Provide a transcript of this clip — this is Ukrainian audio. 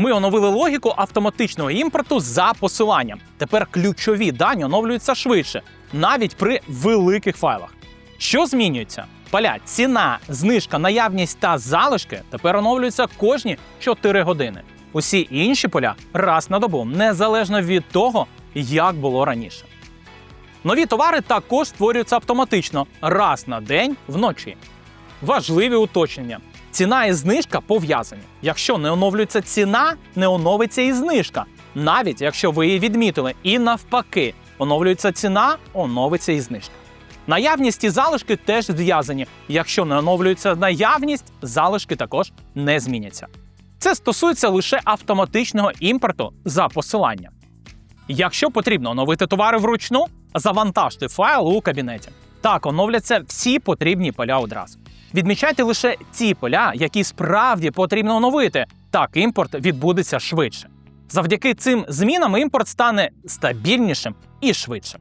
Ми оновили логіку автоматичного імпорту за посиланням. Тепер ключові дані оновлюються швидше, навіть при великих файлах. Що змінюється? Поля ціна, знижка, наявність та залишки тепер оновлюються кожні 4 години. Усі інші поля раз на добу, незалежно від того, як було раніше. Нові товари також створюються автоматично раз на день вночі. Важливі уточнення. Ціна і знижка пов'язані. Якщо не оновлюється ціна, не оновиться і знижка. Навіть якщо ви її відмітили. І навпаки, оновлюється ціна, оновиться і знижка. Наявність і залишки теж зв'язані. Якщо не оновлюється наявність, залишки також не зміняться. Це стосується лише автоматичного імпорту за посиланням. Якщо потрібно оновити товари вручну, завантажте файл у кабінеті. Так оновляться всі потрібні поля одразу. Відмічайте лише ті поля, які справді потрібно оновити. Так імпорт відбудеться швидше. Завдяки цим змінам імпорт стане стабільнішим і швидшим.